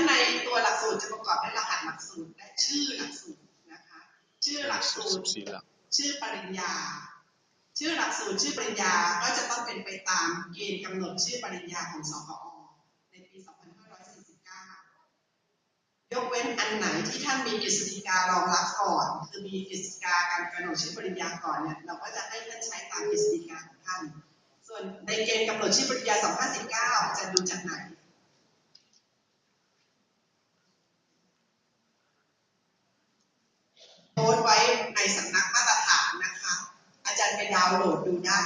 ้นในตัวหลักสูตรจะประกอบด้วยรหัสหลักสูตรและชื่อหลักสูตรนะคะ ชื่อหลักสูตรชื่อปริญญา ชื่อหลักสูตรชื่อปริญญาก็จะต้องเป็นไปตามเกณฑ์กำหนดชื่อปริญญาของสกอในปี 2549 ยกเว้นอันไหนที่ท่านมีกฤษฎีการองรับก่อน คือมีกฤษฎีกาการกำหนดชื่อปริญญาก่อนเนี่ยเราก็จะให้ท่านใช้ตามกฤษฎีกาของท่าน ส่วนในเกณฑ์กำหนดชื่อปริญญา 2519จะดูจากไหน โพสต์ไว้ในสำนักมาตรฐานนะคะ อาจารย์ไปดาวน์โหลดดูได้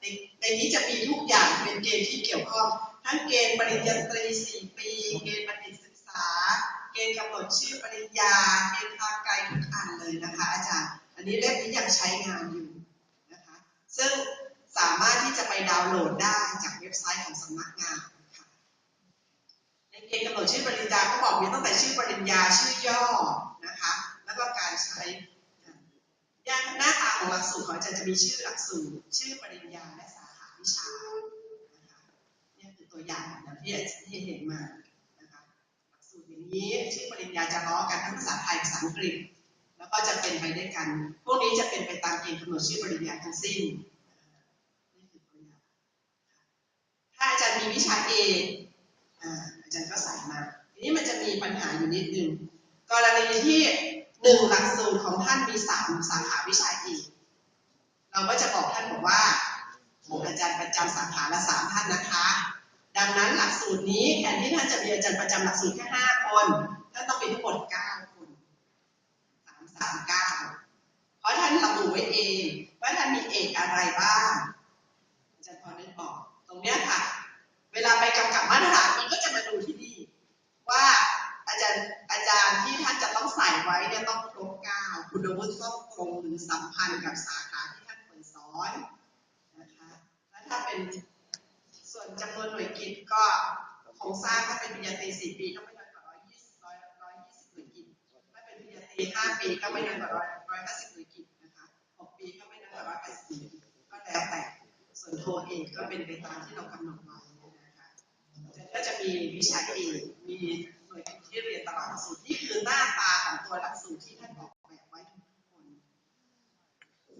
ในในนี้จะมีทุกอย่างเป็นเกณฑ์ที่เกี่ยวข้อง ทั้งเกณฑ์ปริญญาตรี 4 ปี เกณฑ์บัณฑิตศึกษา เกณฑ์กำหนดชื่อปริญญา เกณฑ์ทางไกลทุกอันเลยนะคะ อาจารย์ อันนี้เล่มนี้ยังใช้งานอยู่นะคะ ซึ่งสามารถที่จะไปดาวน์โหลดได้จากเว็บไซต์ของสำนักงานค่ะในเกณฑ์กำหนดชื่อปริญญาก็บอกมีตั้งแต่ชื่อปริญญาชื่อย่อนะคะ แล้วก็การใช้ย่างหน้าตาของหลักสูตรของอาจารย์จะมีชื่อหลักสูตร ชื่อปริญญาและสาขาวิชานะคะนี่คือตัวอย่างอย่างที่อาจารย์ที่เห็นมานะคะหลักสูตรอย่างนี้ชื่อปริญญาจะล้อกันทั้งภาษาไทยภาษาอังกฤษ แล้วก็จะเป็นไปด้วยกัน พวกนี้จะเป็นไปตามเกณฑ์กำหนดชื่อปริญญาทั้งสิ้นนี่คือตัวอย่างถ้าอาจารย์มีวิชาเอกอาจารย์ก็ใส่มาทีนี้มันจะมีปัญหาอยู่นิดนึงกรณีที่ นึ่งหลักสูตรของท่านมีสามสาขาวิชาเอกเราก็จะบอกท่านบอกว่าอาจารย์ประจำสาขาละสามท่านนะคะ ดังนั้นหลักสูตรนี้แทนที่ท่านจะมีอาจารย์ประจำหลักสูตรแค่ห้าคนท่านต้องมีทั้งหมดเก้าคนสามสามเก้าเพราะท่านระบุไว้เองว่าท่านมีเอกอะไรบ้าง อกก็เป็นไปตามที่เรากำหนดไว้นะคะก็จะมีวิชาเอกมีหน่วยที่เรียนตลอดหลักสูตรนี่คือหน้าตาของตัวหลักสูตรที่ท่านออกแบบไว้ทุกคน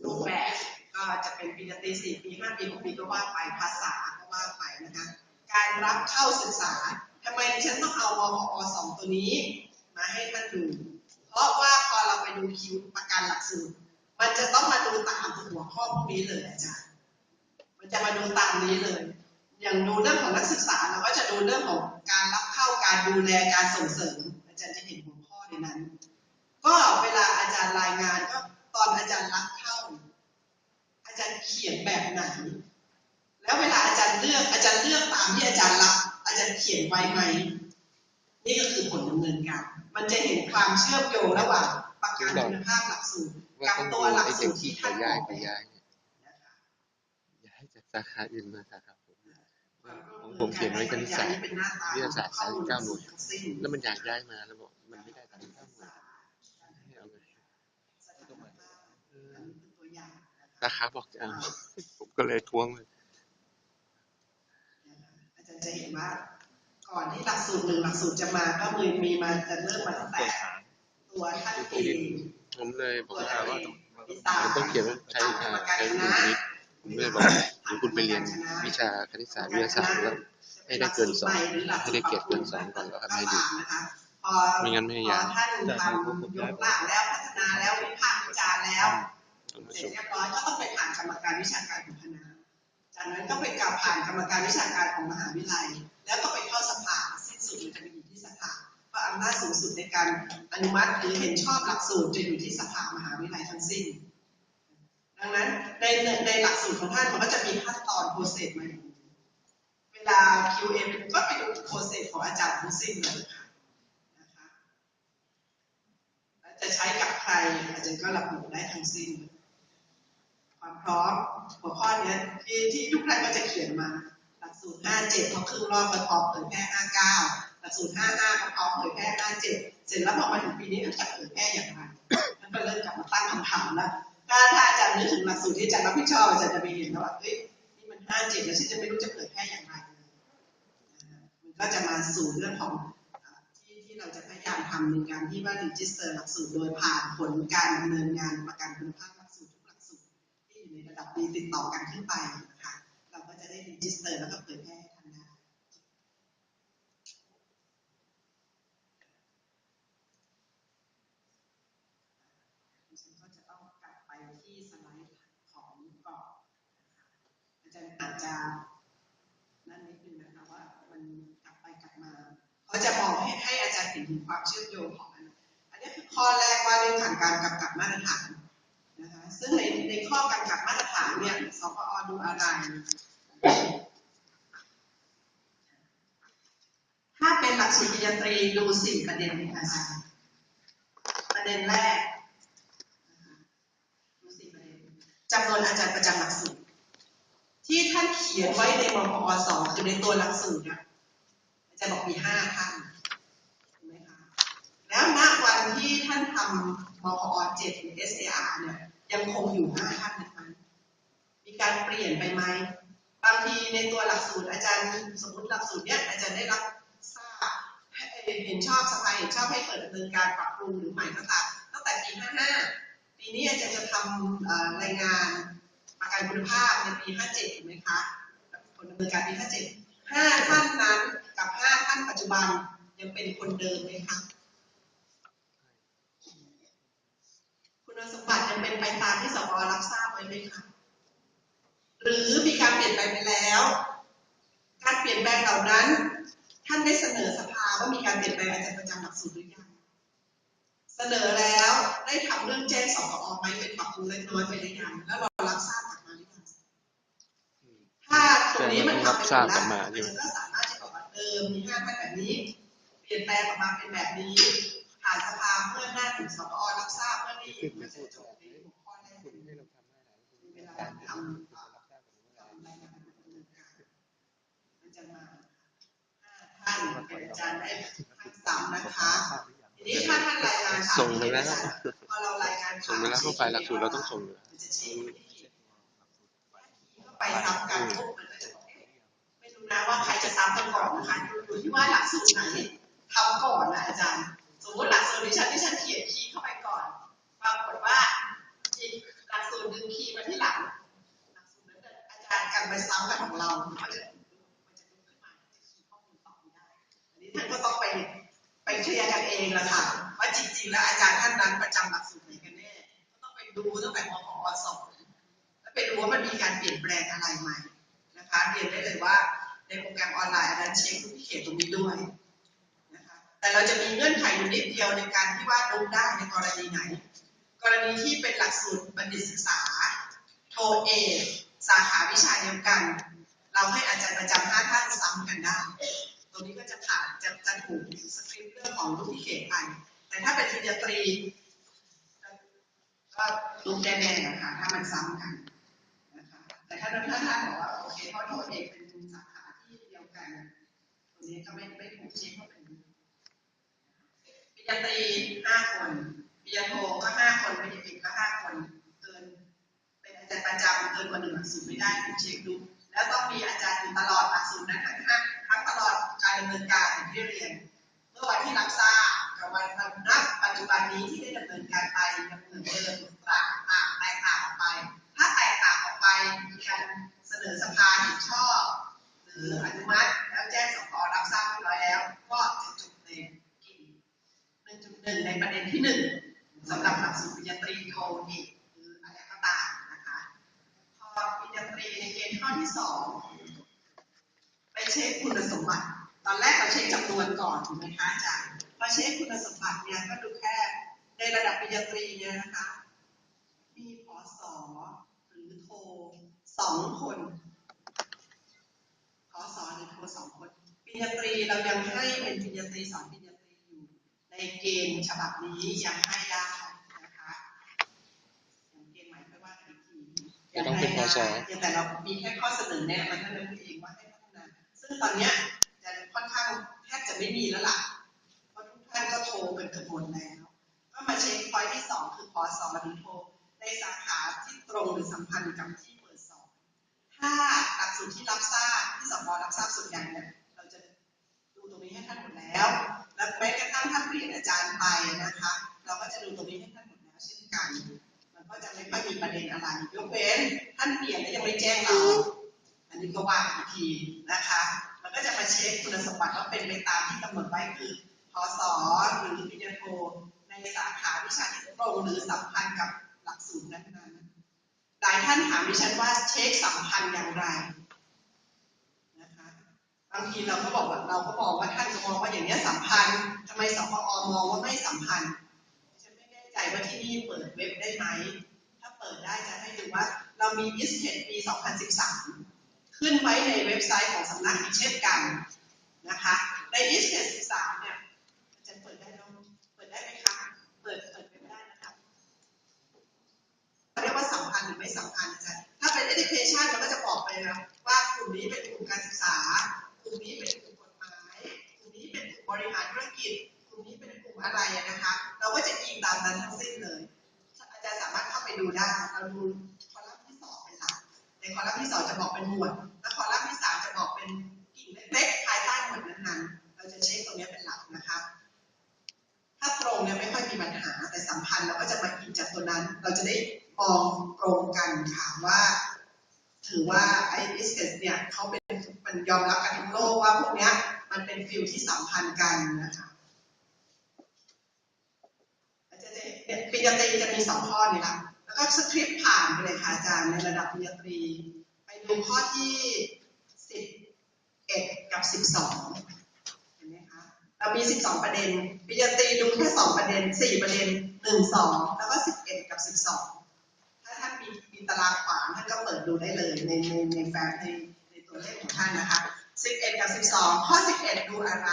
รูปแบบก็จะเป็นปริญญาตรีสี่ปีห้าปีหกปีก็ว่าไปภาษาก็ว่าไปนะคะการรับเข้าศึกษาทำไมฉันต้องเอามอสองตัวนี้ มาให้ท่านดู เพราะว่าพอเราไปดูคิวประกันหลักสูตรมันจะต้องมาดูตามหัวข้อพวกนี้เลยอาจารย์ จะมาดูตามนี้เลย อย่างดูเรื่องของนักศึกษาเราก็จะดูเรื่องของการรับเข้าการดูแลการส่งเสริม อาจารย์จะเห็นหัวข้อในนั้น ก็เวลาอาจารย์รายงานก็ตอนอาจารย์รับเข้า อาจารย์เขียนแบบไหน แล้วเวลาอาจารย์เลือกอาจารย์เลือกตามที่อาจารย์รับ อาจารย์เขียนไว้ไหมนี่ก็คือผลดำเนินการ มันจะเห็นความเชื่อมโยงระหว่างประกันคุณภาพหลักสูตรว่ากับต้องตัดูวหลักสูตรที่ที่ขท่านอย้าอยกไปแบบ ย้ายเนี่ย นะคะ ย้ายจาก สาขาอื่นมาสาขาผมของผมเขียนไว้คณิตศาสตร์เป็นหน้าตาวิทยาศาสตร์สามสิบเก้าหน่วยทั้งสิ้นแล้วมันอยากย้ายมาแล้วบอกมันไม่ได้สามสิบเก้าหน่วยให้เอาเลยสถานภาพอันนี้คือตัวอย่างนะคะราคาบอกจะเอาผมก็เลยทวงเลยอาจารย์จะเห็นว่าก่อนที่หลักสูตรหนึ่งหลักสูตรจะมาก็มีมีมาจะเริ่มมาตั้งแต่ตัวท่านเองผมเลยบอกว่าว่าวิสามันต้องเขียนว่าใช้อ่าใช้ดุลพินิจ ผมเลยบอกหรือคุณไปเรียนวิชาคณิตศาสตร์วิทยาศาสตร์แล้วให้ได้เกินสองให้ได้เกรดเกินสองก่อนแล้วค่อยให้ดูพอไม่งั้นไม่ให้ย้ายพอท่านทำยกร่างแล้วพัฒนาแล้ววิพากษ์วิจารณ์แล้วเสร็จเรียบร้อยก็ต้องไปผ่านกรรมการวิชาการของคณะจากนั้นก็ไปกลับผ่านกรรมการวิชาการของมหาวิทยาลัย แล้วก็ไปเข้าสภาสิ้นสุดจะไปอยู่ที่สภาเพราะอำนาจสูงสุดในการอนุมัติหรือเห็นชอบหลักสูตรจะอยู่ที่สภามหาวิทยาลัยทั้งสิ้น ดังนั้นในในในหลักสูตรของท่านมันก็จะมีขั้นตอนโปรเซสมาอย่างนี้เวลา QA ก็ไปดูโปรเซสของอาจารย์ทั้งสิ้นเลยค่ะนะคะแล้วจะใช้กับใครอาจารย์ก็ระบุได้ทั้งสิ้น ความพร้อมหัวข้อนี้ที่ที่ทุกท่านก็จะเขียนมาหลักสูตร 57พอครึ่งรอบก็พร้อมเผยแพร่59หลักสูตร 55ก็พร้อมเผยแพร่57เสร็จแล้วพอมาถึงปีนี้ก็จะเผยแพร่อย่างไรมันก็เริ่มกลับมาตั้งคำถามแล้ว ถ้าถ้าอาจารย์นึกถึงหลักสูตรที่อาจารย์รับผิดชอบอาจารย์จะไปเห็นแล้วว่าเฮ้ยนี่มัน57แล้วฉันจะไม่รู้จะเผยแพร่อย่างไรมันก็จะมาสู่เรื่องของอ่าที่การทำในการที่ว่า register หลักสูตรโดยผ่านผลการดำเนินงานประกันคุณภาพหลักสูตรทุกหลักสูตรที่อยู่ในระดับดีติดต่อกันขึ้นไปนะคะเราก็จะได้ register แล้วก็เผยแพร่ให้ทันได้ฉันก็จะต้องกลับไปที่สไลด์ของก่อนนะคะ อาจารย์อาจจะนั่นนิดนึงนะคะว่ามันกลับไปกลับมาเขาจะมองให้ให้อาจารย์เห็นถึงความเชื่อมโยงของมันอันนี้คือข้อแรกว่าเรื่องผ่านการกำกับมาตรฐานนะคะซึ่งในในข้อกำกับมาตรฐานเนี่ยสปอดูอะไรถ้าเป็นหลักสูตรปริญญาตรีดูสี่ประเด็นอาจารย์ประเด็นแรกดูสี่ประเด็นจำนวนอาจารย์ประจำหลักสูตร ที่ท่านเขียนไว้ในมปอสองคือในตัวหลักสูตรนี่ยอาจารย์บอกมีห้าท่านเห็นไหมคะแล้วณวันที่ท่านทำมปอเจ็ดหรือ SAR เนี่ยยังคงอยู่ห้าท่านนะคะมีการเปลี่ยนไปไหมบางทีในตัวหลักสูตรอาจารย์สมมติหลักสูตรเนี่ยอาจารย์ได้รับทราบเห็นชอบสภาเห็นชอบให้เปิดดำเนินการปรับปรุงหรือใหม่ก็ตามตั้งแต่ปี55ปีนี้อาจารย์จะทำรายงาน ประกันคุณภาพในปี 57ถูกไหมคะผลดำเนินการปี 57 5 ท่านนั้นกับ 5 ท่านปัจจุบันยังเป็นคนเดิมไหมคะคุณสมบัติยังเป็นไปตามที่สปรับทราบไว้ไหมคะหรือมีการเปลี่ยนแปลงไปแล้ว การเปลี่ยนแปลงเหล่านั้น ท่านได้เสนอสภาว่ามีการเปลี่ยนแปลงอาจารย์ประจำหลักสูตรหรือยังเสนอแล้วได้ทำเรื่องแจ้งสกอไหมเป็นปรับปรุงเล็กน้อยไปหรือยังแล้วเรารับทราบกลับมาหรือยังถ้าตรง นี้มันทำไปหมดแล้วอาจารย์ก็สามารถจะบอกว่าเออมีห้าท่านแบบนี้ เปลี่ยนแปลงออกมาเป็นแบบนี้ผ่านสภาเมื่อหน้าถึงสกอรับทราบเมื่อนี้มันจะจบในหัวข้อแรกมีเวลาทำทำรายงานดำเนินการมันจะมาห้าท่านเป็นอาจารย์ได้ท่านสามนะคะทีนี้ถ้าท่านรายงานผ่านส่งไปแล้วพอเรารายงานผ่านส่งไปแล้วเพราะไฟล์หลักสูตรเราต้องส่งอยู่แล้วมันจะเช็คเข้าไปซ้ำกันปุ๊บมันก็จะ นะว่าใครจะซ้ำกันก่อนนะคะอยู่ที่ว่าหลักสูตรไหนทำก่อนนะอาจารย์ สมมติหลักสูตรดิฉันที่ฉันเขียนคีย์เข้าไปก่อนปรากฏว่าอีกหลักสูตรดึงคีย์มาที่หลัง หลักสูตรนั้นอาจารย์กันไปซ้ำกันของเรามันก็จะมันจะดึงขึ้นมาจะคีย์ข้อมูลต่อไม่ได้อันนี้ท่านก็ต้องไปไปเคลียร์กันเองละค่ะว่าจริงๆแล้วอาจารย์ท่านนั้นประจำหลักสูตรไหนกันแน่ก็ต้องไปดูตั้งแต่มพอสองแล้วไปดูว่ามันมีการเปลี่ยนแปลงอะไรไหมนะคะเรียนได้เลยว่า ในโปรแกรมออนไลน์อันนั้นเช็คทุกเขตตรงนี้ด้วยนะคะแต่เราจะมีเงื่อนไขอยู่นิดเดียวในการที่ว่าดูได้ในกรณีไหน กรณีที่เป็นหลักสูตรบัณฑิตศึกษา โทเอกสาขาวิชาเดียวกัน เราให้อาจารย์ประจำห้าท่านซ้ำกันได้ ตรงนี้ก็จะผ่านจะจะถูกสคริปต์เรื่องของลูกที่เขตไปแต่ถ้าเป็นปริญญาตรีก็รู้แน่ๆนะคะถ้ามันซ้ำกันนะคะแต่ถ้าถ้าท่านบอกว่าโอเคเพราะโทเอกเป็นสาขาที่เดียวกัน ตรง นี้ก็ไม่ไม่ถูกเช็คว่าเป็นปริญญาตรีห้าคนปริญญาโทก็ห้าคนปริญญาเอกก็ห้าคนเกินเป็นอาจารย์ประจำเกินกว่าหนึ่งหลักสูตรไม่ได้ถูกเช็คดู แล้วต้องมีอาจารย์อยู่ตลอดหลักสูตรนั้นทั้งทั้งตลอดการดำเนินการที่เรียน เมื่อวันที่รับทราบกับวันณปัจจุบันนี้ที่ได้ดำเนินการไปยังเหมือนเดิมหรือต่างต่างแตกต่างออกไป ถ้าแตกต่างออกไปมีการเสนอสภาเห็นชอบ หรืออนุมัติ ประเด็นที่1สำหรับหลักสูตรปริญญาตรีโทเอกหรืออะไรก็ตามนะคะพอปริญญาตรีในเกณฑ์ข้อที่สองไปเช็คคุณสมบัติ ตอนแรกเราเช็คจำนวนก่อนถูกไหมคะอาจารย์พอเช็คคุณสมบัติเนี่ยก็ดูแค่ในระดับปริญญาตรีเนี่ยนะคะ มีพศหรือโทสองคนพศหรือโทสองคนปริญญาตรีเรายังให้เป็นปริญญาตรีสอนปริญญา ในเกณฑ์ฉบับนี้ยังให้ได้นะคะอย่างเกณฑ์ใหม่ไม่ว่ากันอีกทีจะต้องเป็นพศแต่เรามีแค่ข้อเสนอแนะมันเท่านั้นเองว่าให้พัฒนาซึ่งตอนเนี้ยจะค่อนข้างแทบจะไม่มีแล้วล่ะเพราะทุกท่านก็โทรกันเกือบหมดแล้ว ก็มาเช็คพอยที่สองคือพอสองหรือโทรในสาขาที่ตรงหรือสัมพันธ์กับที่เปิดสอนถ้าหลักสูตรที่รับทราบที่สมรับทราบส่วนใหญ่เนี่ยเราจะดูตรงนี้ให้ท่านหมดแล้ว และแม้กระทั่งท่าเปลี่ยนอาจารย์ไปนะคะ เราก็จะดูตรงนี้ให้ท่านหมดแล้วเช่นกัน มันก็จะไม่ค่อยมีประเด็นอะไรยกเว้นท่านเปลี่ยนแล้วยังไม่แจ้งเรา อันนี้ก็ว่าอีกทีนะคะมันก็จะมาเช็คคุณสมบัติว่าเป็นไปตามที่กำหนดไว้คือพศหรือปริญญาโทในสาขาวิชาที่ตรงหรือสัมพันธ์กับหลักสูตรนั้นๆหลายท่านถามดิฉันว่าเช็คสัมพันธ์อย่างไรางทีเราก็บอกว่าเราก็มองว่าท่านมองว่าอย่างนี้สัมพันธ์ทำไมสพอมองว่าไม่สัมพันธ์ฉันไม่แน่ใจว่าที่นี่เปิดเว็บได้ไหมถ้าเปิดได้จะให้ดูว่าเรามี i s เ e ปี 2013 ขึ้นไว้ในเว็บไซต์ของสำนักอีกเช่นกันนะคะใน i s เ e 13 เนี่ยจะเปิดได้เนอะเปิดได้ไหมคะเปิดเปิดเว็บได้นะคะเรียกว่าสัมพันธ์หรือไม่สัมพันธ์อาจารย์ถ้าเป็น education มันก็จะบอกไปนะว่ากลุ่มนี้เป็นกลุ่มการศึกษา ดูได้เราดูคอลัมน์ที่สองเป็นหลัก ในคอลัมน์ที่สองจะบอกเป็นหมวด และคอลัมน์ที่สามจะบอกเป็นกิ่งเล็กๆภายใต้หมวดนั้นๆ เราจะเช็คตรงนี้เป็นหลักนะคะ ถ้าตรงเนี่ยไม่ค่อยมีปัญหา แต่สัมพันธ์เราก็จะมาอิงจากตัวนั้น เราจะได้มองตรงกันค่ะว่า ถือว่าไอ้บิสเนสเนี่ยเขาเป็นมันยอมรับกันทั้งโลกว่าพวกเนี้ยมันเป็นฟิลที่สัมพันธ์กันนะคะอาจารย์จะเนี่ยปริญญาตรีจะมีสองข้อนี่ละแล้ว ก็สคริปต์ผ่านไปเลยค่ะอาจารย์ในระดับปริญญาตรี ไปดูข้อที่สิบเอ็ดกับสิบสองเห็นไหมคะเรามีสิบสองประเด็นปริญญาตรีดูแค่สองประเด็นสี่ประเด็นหนึ่งสองแล้วก็สิบเอ็ดกับสิบสองถ้าท่านมีมีตารางขวางท่านก็เปิดดูได้เลยในในในแฟ้มในในตัวเลขของท่านนะคะสิบเอ็ดกับสิบสองข้อสิบเอ็ดดูอะไร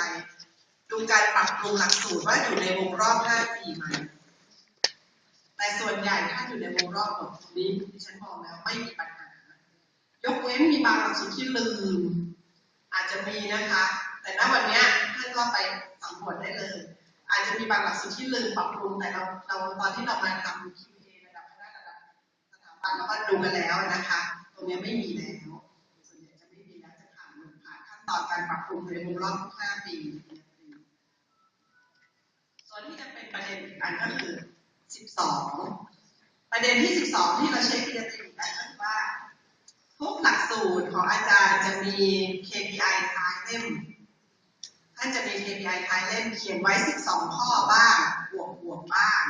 ดูการปรับปรุงหลักสูตรว่าอยู่ในวงรอบ5ปีไหม แต่ส่วนใหญ่ถ้าอยู่ในวงรอบหมดตรงนี้ที่ฉันมองแล้วไม่มีปัญหา ยกเว้นมีบางหลักสูตรที่ลืม อาจจะมีนะคะ แต่ณวันนี้ท่านก็ไปสำรวจได้เลย อาจจะมีบางหลักสูตรที่ลืมปรับปรุงแต่เราเราตอนที่เรามาทำ QA ระดับคณะระดับสถาบันเราก็ดูกันแล้วนะคะ ตรงนี้ไม่มีแล้ว ส่วนใหญ่จะไม่มีแล้วจะผ่านหมผ่านขั้นตอนการปรับปรุงในวงรอบ5ปีส่วนที่จะเป็นประเด็นอีกอันก็คือ 12 ประเด็นที่ 12 ที่เราใช้ปริญญาตรีอีกอันก็คือว่า ทุกหลักสูตรของอาจารย์จะมี KPI ท้ายเล่มท่านจะมี KPI ท้ายเล่มเขียนไว้ 12 ข้อบ้าง บวกบวกบ้าง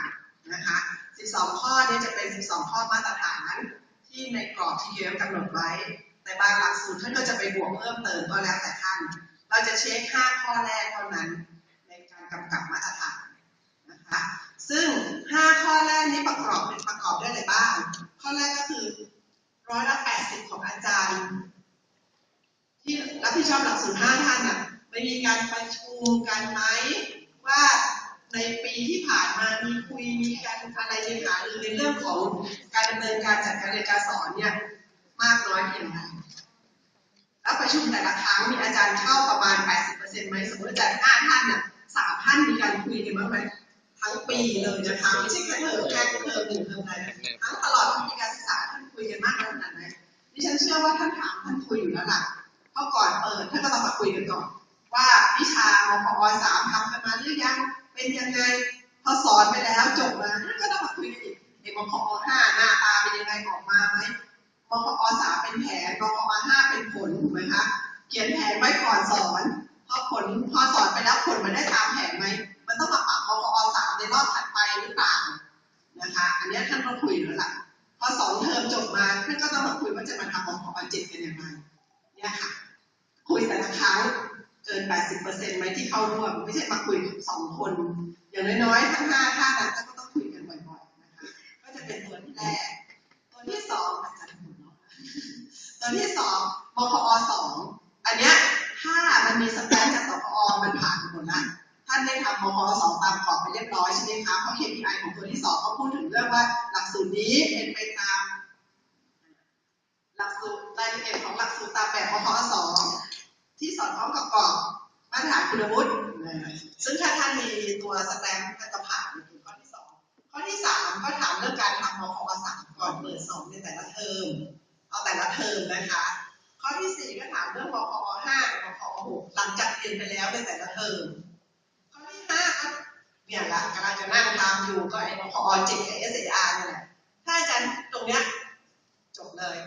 นะคะ 12 ข้อนี้จะเป็น 12 ข้อมาตรฐานที่ในกรอบที่เกี่ยวกำหนดไว้ แต่บางหลักสูตรท่านก็จะไปบวกเพิ่มเติมก็แล้วแต่ท่าน เราจะเช็ค 5 ข้อแรกเท่านั้น ในการกำกับมาตรฐาน ซึ่ง 5 ข้อแรกนี้ประกอบเป็นประกอบด้วยอะไรบ้าง ข้อแรกก็คือร้อยละ80 ของอาจารย์ ที่รับผิดชอบหลักสูตร 5 ท่านน่ะไม่มีการประชุมกันไหมว่าในปีที่ผ่านมามีคุยมีการอะไรในหาหรือในเรื่องของการดำเนินการจัดการเรียนการสอนเนี่ยมากน้อยเพียงไรแล้วประชุมแต่ละครั้งมีอาจารย์เข้าประมาณ 80%ไหมสมมติอาจารย์5ท่านน่ะสามท่านมีการคุยกันบ้างไหม ทั้งปีเลยนะคะไม่ใช่แค่เทอมแค่เทอมหนึ่งเทอมใดทั้งตลอดทั้งปีการศึกษาท่านคุยกันมากขนาดไหนดิฉันเชื่อว่าท่านถามท่านคุยอยู่แล้วล่ะเพราะก่อนเปิดท่านก็ต้องมาคุยกันก่อนว่าวิชามพอสามทำกันมาหรือยังเป็นยังไงพอสอนไปแล้วจบมาท่านก็ต้องมาคุยกันอีกเอกมพห้าหน้าตาเป็นยังไงออกมาไหมมพอสามเป็นแผนมพอห้าเป็นผลถูกไหมคะเขียนแผนไว้ก่อนสอนพอผลพอสอนไปแล้วผลมันได้ตามแผนไหม มันต้องมาปรับมพออสามในรอบถัดไปหรือเปล่านะคะ อันนี้ท่านต้องคุยแล้วล่ะพอสองเทอมจบมาท่านก็ต้องมาคุยว่าจะมาทำมพอเจ็ดกันยังไงเนี่ยค่ะ คุยแต่ละครั้งเกิน 80%ไหมที่เข้าร่วม ไม่ใช่มาคุยสองคน อย่างน้อยๆทั้งห้าท่านนั้นก็ต้องคุยกันบ่อยๆนะคะ ก็จะเป็นตัวที่แรก ตัวที่สองอาจารย์หัวเราะตัวที่สองมคอสองอันเนี้ยถ้ามันมีสแตนจากสคอมันผ่านหมดละ ท่านได้ทำมคสองตามกรอบไปเรียบร้อยใช่ไหมคะเพราะ KPI ของตัวที่สองเขาพูดถึงเรื่องว่าหลักสูตรนี้เป็นไปตามหลักสูตรรายละเอียดของหลักสูตรตามแบบมคสองที่สอดคล้องกับกรอบมาตรฐานคุณวุฒิซึ่งถ้าท่านมีตัวสแตมป์ท่านจะผ่านไปถึงข้อที่สองข้อที่สามก็ถามเรื่องการทำมคสามก่อนเปิดสอนในแต่ละเทอมเอาแต่ละเทอมนะคะข้อที่สี่ก็ถามเรื่องมคห้ามคหกหลังจากเรียนไปแล้วในแต่ละเทอม เนี่ยละกำลังจะนั่งทำอยู่ก็ไอ้พอจิตกับ SAR เนี่ยแหละถ้าอาจารย์ตรงเนี้ยจบเลย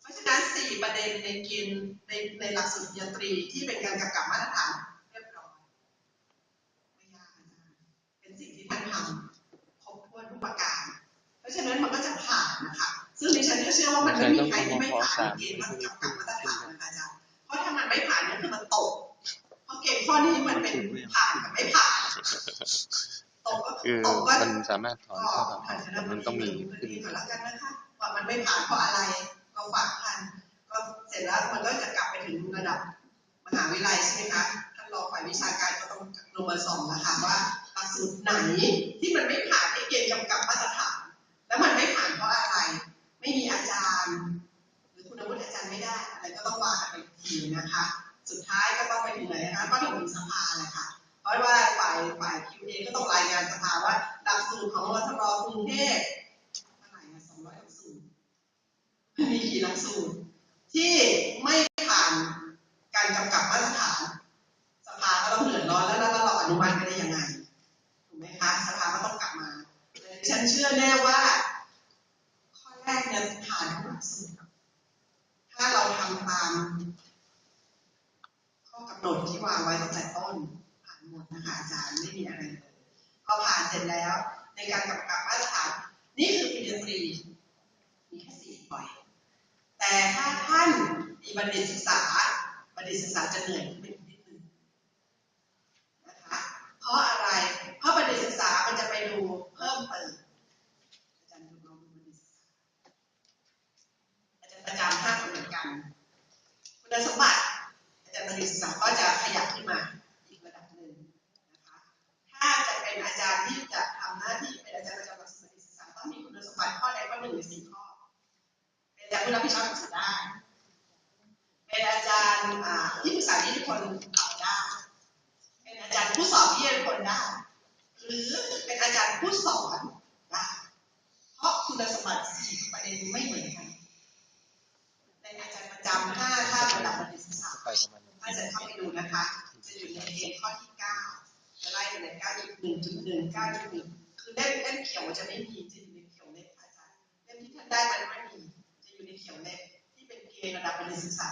เพราะฉะนั้นสี่ประเด็นในกณฑ์ในในหลักสูตรปริญญาตรีที่เป็นการกำกับมาตรฐานเรียบร้อยไม่ยากเป็นสิ่งที่ท่านทำครบถ้วนทุกประการ เพราะฉะนั้นมันก็จะผ่านนะคะซึ่งดิฉันก็เชื่อว่ามันไม่มีใครที่ไม่ผ่านเกณฑ์มาตรฐานมาตรฐานนะคะอาจารย์เพราะถ้ามันไม่ผ่านนี่ยคือมันตกเพราะเกณฑ์ข้อนี้มันเป็นผ่านกับไม่ผ่าน คือตกก็มันสามารถถอนข้อสอบได้แต่มันต้องมีขึ้นก่อนแล้วกันนะคะว่ามันไม่ผ่านเพราะอะไรก็ฝากพันก็เสร็จแล้วมันก็จะกลับไปถึงระดับมหาวิทยาลัยใช่ไหมคะท่านรองฝ่ายวิชาการก็ต้องลงมาส่องนะคะว่าหลักสูตรไหนที่มันไม่ผ่านไอ้เกณฑ์กำกับมาตรฐานแล้วมันไม่ผ่านเพราะอะไร ไม่มีอาจารย์ หรือคุณวุฒิอาจารย์ไม่ได้อะไรก็ต้องว่ากันไปทีนะคะ สุดท้ายก็ต้องไปถึงไหนนะคะก็ถึงสภาแหละค่ะ ราะว่าฝ่ายฝ่าย QA ก็ต้องรายงานสภาว่าหลักสูตรของมทรกรุงเทพเท่าไหร่นะ200หลักสูตรมีกี่หลักสูตร ที่ไม่ผ่านการกำกับมาตรฐานสภาก็ต้องเดือดร้อนแล้วแล้วเราอนุมัติไปได้ยังไงถูกไหมคะสภาก็ต้องกลับมาฉันเชื่อแน่ว่าข้อแรกเนี่ยผ่านทุกหลักสูตรถ้าเราทำตามข้อกำหนดที่วางไว้ตั้งแต่ต้น ดนะคะอาจารย์ไม่มีอะไรเลยพอผ่านเสร็จแล้ว ในการกำกับมาตรฐานนี่คือปริญญาตรีมีแค่สี่ปล่อย แต่ถ้าท่านมีบัณฑิตศึกษาบัณฑิตศึกษาจะเหนื่อยขึ้นนิดนึงนะคะเพราะอะไร เพราะบัณฑิตศึกษามันจะไปดูเพิ่มเติมอาจารย์ดูลองดูบัณฑิตศึกษาอาจารย์ประจำห้าคนเหมือนกันคุณสมบัติอาจารย์บัณฑิตศึกษาก็จะขยับขึ้นมาอีกระดับหนึ่งนะคะ ถ้าจะเป็นอาจารย์ที่จะทำหน้าที่เป็นอาจารย์ประจำหลักสูตรบัณฑิตศึกษาต้องมีคุณสมบัติข้อใดข้อหนึ่งในสี่ข้อ เป็นอาจารย์ผู้รับผิดชอบหนักสูตรได้ เป็นอาจารย์ที่ปรึกษาที่ทุกคนทำได้ เป็นอาจารย์ผู้สอนที่ทุกคนได้ หรือเป็นอาจารย์ผู้สอนได้เพราะคุณสมบัติสี่ประเด็นไม่เหมือนกันเป็นอาจารย์ประจำห้าท่าระดับบัณฑิตศึกษาไปประมาณถ้าจะเข้าไปดูนะคะ จะอยู่ในเกณฑ์ข้อที่ ก้าจะไล่ไปในเก้าอีกหนึ่งจุดหนึ่งเก้าจุดหนึ่งคือเล่มเล่มเขียวจะไม่มีจะอยู่ในเขียวเล็กค่ะอาจารย์เล่มที่ท่านได้มันไม่มีจะอยู่ในเขียวเล็กที่เป็นเกณฑ์ระดับบัณฑิตศึกษา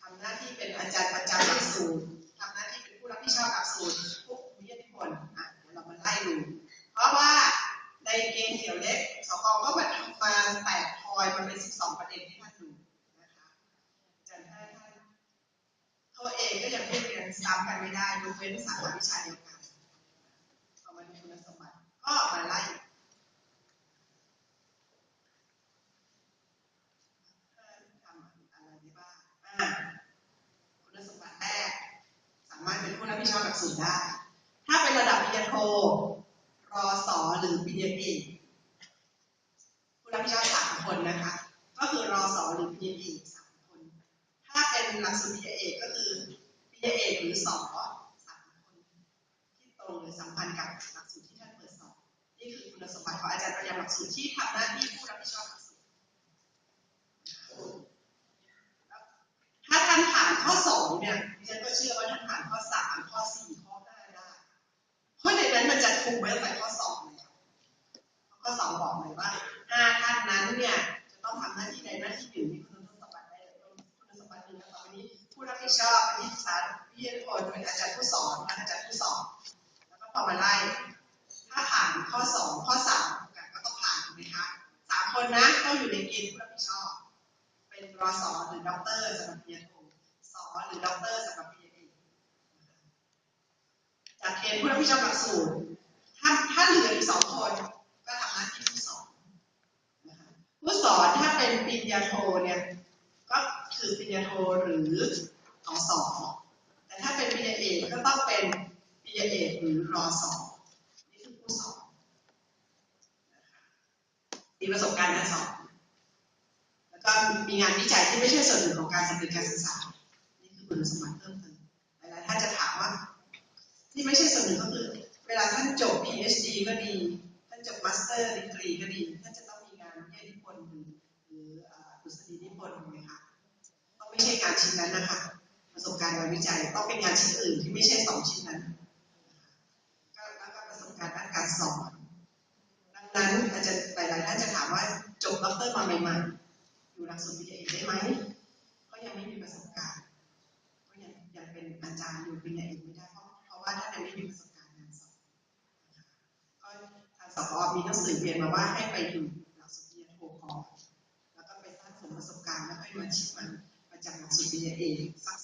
ทำหน้าที่เป็นอาจารย์ประจำหลักสูตรทำหน้าที่เป็นผู้รับผิดชอบหลักสูตรผู้มีอิทธิพลอะเดี๋ยวเรามาไล่ดูเพราะว่าในเกณฑ์เขียวเล็กสกก็มาทำมาแตกทอยมันเป็น12ประเด็นที่ท่านดูนะคะอาจารย์ท่านตัวเองก็ยังไม่เรียนซ้ำกันไม่ได้ยกเว้นสาขาวิชาเดียวกันเอามาดูคุณสมบัติ ก็มาไล่เพิ่มทำอะไรได้บ้างคุณสมบัติแรก สามารถเป็นผู้รับผิดชอบหลักสูตรได้ ถ้าเป็นระดับปริญญาโทรอสอหรือปริญญาเอกผู้รับผิดชอบสามคนนะคะ ก็คือรอสอหรือปริญญาเอกสามคน ถ้าเป็นหลักสูตรปริญญาเอกก็คือปริญญาเอกหรือสอสามคนที่ตรงหรือสัมพันธ์กับหลักสูตรที่ นี่คือคุณสมบัติของอาจารย์ประจำหลักสูตรที่ทำหน้าที่ผู้รับผิดชอบหลักสูตรถ้าท่านผ่านข้อสองเนี่ยดิฉันก็เชื่อว่าท่านผ่านข้อสามข้อสี่ข้อห้าได้เพราะในนั้นมันจะคุมไว้ตั้งแต่ข้อสองแล้วข้อสองบอกเลยว่าห้าท่านนั้นเนี่ยจะต้องทำหน้าที่ใดหน้าที่หนึ่งมีคุณสมบัติใดคุณสมบัติหนึ่งต่อไปนี้ผู้รับผิดชอบเป็นที่ปรึกษาวิทยาผลเป็นอาจารย์ผู้สอนอาจารย์ผู้สอนแล้วก็พอมาไล่ เกณฑ์ผู้รับผิดชอบหลักสูตรถ้าถ้าเหลืออีกสองคนก็ทำหน้าที่ผู้สอนนะคะผู้สอนถ้าเป็นปริญญาโทเนี่ยก็คือปริญญาโทหรือสอสองแต่ถ้าเป็นปริญญาเอกก็ต้องเป็นปริญญาเอกหรือรอสองนี่คือผู้สอนมีประสบการณ์การสอนแล้วก็มีงานวิจัยที่ไม่ใช่ส่วนหนึ่งของการสำเร็จการศึกษานี่คือคุณสมบัติเพิ่มเติมหลายๆท่านจะถามว่า ที่ไม่ใช่ส่วนหนึ่งก็คือเวลาท่านจบ PhD ก็ดี ท่านจบ Master Degree ก็ดี ท่านจะต้องมีงานวิทยานิพนธ์หรือหรืออ่าดุษฎีนิพนธ์ถูกไหมคะต้องไม่ใช่งานชิ้นนั้นนะคะประสบการณ์งานวิจัยต้องเป็นงานชิ้นอื่นที่ไม่ใช่สองชิ้นนั้นก็แล้วก็ประสบการณ์ด้านการสอนดังนั้นอาจารย์หลายๆท่านจะถามว่าจบด็อกเตอร์มาใหม่ๆอยู่หลักสูตรปริญญาเอกได้ไหมก็ยังไม่มีประสบการณ์ก็ยังยังเป็นอาจารย์อยู่ปริญญาเอกไม่ได้ ว่าท่านยังไม่มีประสบการณ์การสอนก็ทางสปอมีหนังสือเรียนมาว่าให้ไปอยู่หลักสูตรเรียนโทคอแล้วก็ไปสร้างสมประสบการณ์แล้วค่อยมาชิมมันมาจากหลักสูตรเรียนเองสัก